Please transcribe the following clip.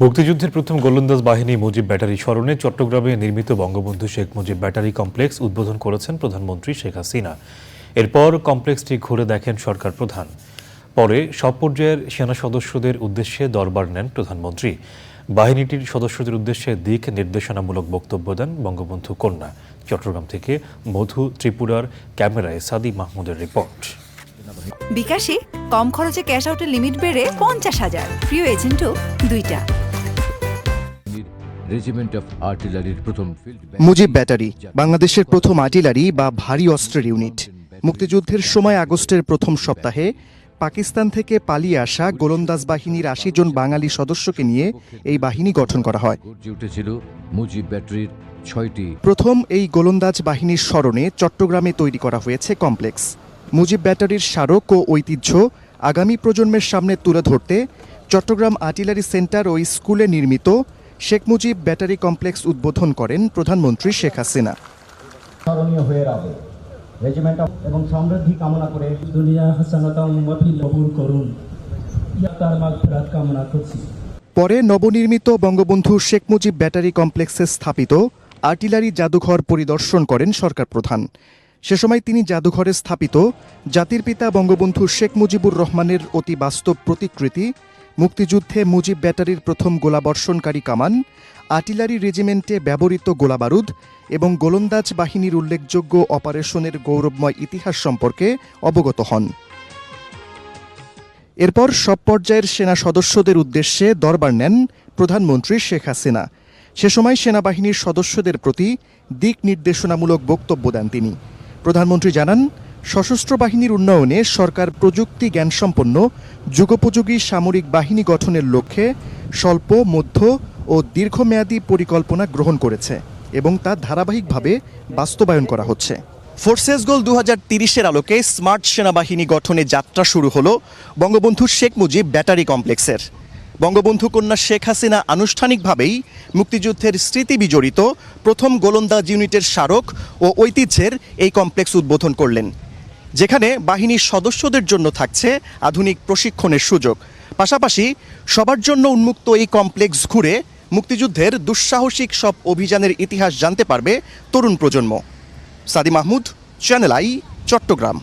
মুক্তিযুদ্ধের প্রথম গোলন্দাজ বাহিনী মুজিব ব্যাটারি স্মরণে চট্টগ্রামে নির্মিত বঙ্গবন্ধু শেখ মুজিব ব্যাটারি কমপ্লেক্স উদ্বোধন করেছেন প্রধানমন্ত্রী শেখ হাসিনা। এরপর কমপ্লেক্সটি ঘুরে দেখেন সরকার প্রধান। পরে সব পর্যায়ের সেনা সদস্যদের উদ্দেশ্যে দরবার নেন প্রধানমন্ত্রী। বাহিনীটির সদস্যদের উদ্দেশ্যে দিক নির্দেশনামূলক বক্তব্য দেন বঙ্গবন্ধু কন্যা। চট্টগ্রাম থেকে মধু ত্রিপুরার ক্যামেরায় সাদি মাহমুদের রিপোর্ট। বিকাশে কম খরচে ক্যাশ আউটের লিমিট বেড়ে পঞ্চাশ হাজার। প্রিয় এজেন্টও দুইটা। মুজিব ব্যাটারি বাংলাদেশের প্রথম আর্টিলারি বা ভারী অস্ত্রের ইউনিট। মুক্তিযুদ্ধের সময় আগস্টের প্রথম সপ্তাহে পাকিস্তান থেকে পালিয়ে আসা গোলন্দাজ বাহিনীর আশি জন বাঙালি সদস্যকে নিয়ে এই বাহিনী গঠন করা হয়। উঠেছিল মুজিব ব্যাটারির ছয়টি। প্রথম এই গোলন্দাজ বাহিনীর স্মরণে চট্টগ্রামে তৈরি করা হয়েছে কমপ্লেক্স। মুজিব ব্যাটারির স্মারক ও ঐতিহ্য আগামী প্রজন্মের সামনে তুলে ধরতে চট্টগ্রাম আর্টিলারি সেন্টার ও স্কুলে নির্মিত শেখ মুজিব ব্যাটারি কমপ্লেক্স উদ্বোধন করেন প্রধানমন্ত্রী শেখ হাসিনা। স্মরণীয় হয়ে রবে রেজিমেন্ট এবং সমৃদ্ধি কামনা করে দুনিয়া হাসানাতা উম্মাতিল কবুল করুন। তার মাগফিরাত কামনা করছি। পরে নবনির্মিত বঙ্গবন্ধু শেখ মুজিব ব্যাটারি কমপ্লেক্সে স্থাপিত আর্টিলারি জাদুঘর পরিদর্শন করেন সরকার প্রধান। সে সময় তিনি জাদুঘরে স্থাপিত জাতির পিতা বঙ্গবন্ধু শেখ মুজিবুর রহমানের অতি বাস্তব প্রতিকৃতি মুক্তিযুদ্ধে মুজিব ব্যাটারির প্রথম গোলাবর্ষণকারী কামান, আর্টিলারি রেজিমেন্টে ব্যবহৃত গোলাবারুদ এবং গোলন্দাজ বাহিনীর উল্লেখযোগ্য অপারেশনের গৌরবময় ইতিহাস সম্পর্কে অবগত হন। এরপর সব পর্যায়ের সেনা সদস্যদের উদ্দেশ্যে দরবার নেন প্রধানমন্ত্রী শেখ হাসিনা। সে সময় সেনাবাহিনীর সদস্যদের প্রতি দিক নির্দেশনামূলক বক্তব্য দেন তিনি। প্রধানমন্ত্রী জানান সশস্ত্র বাহিনীর উন্নয়নে সরকার প্রযুক্তি জ্ঞানসম্পন্ন, যুগোপযোগী সামরিক বাহিনী গঠনের লক্ষ্যে স্বল্প, মধ্য ও দীর্ঘমেয়াদী পরিকল্পনা গ্রহণ করেছে এবং তা ধারাবাহিকভাবে বাস্তবায়ন করা হচ্ছে। ফোর্সেস গোল দু হাজার তিরিশের আলোকে স্মার্ট সেনাবাহিনী গঠনে যাত্রা শুরু হলো বঙ্গবন্ধু শেখ মুজিব ব্যাটারি কমপ্লেক্সের। বঙ্গবন্ধু কন্যা শেখ হাসিনা আনুষ্ঠানিকভাবেই মুক্তিযুদ্ধের স্মৃতি বিজড়িত প্রথম গোলন্দাজ ইউনিটের স্মারক ও ঐতিহ্যের এই কমপ্লেক্স উদ্বোধন করলেন। যেখানে বাহিনীর সদস্যদের জন্য থাকছে আধুনিক প্রশিক্ষণের সুযোগ। পাশাপাশি সবার জন্য উন্মুক্ত এই কমপ্লেক্স ঘুরে মুক্তিযুদ্ধের দুঃসাহসিক সব অভিযানের ইতিহাস জানতে পারবে তরুণ প্রজন্ম। Sadi Mahmud channel I Chattogram.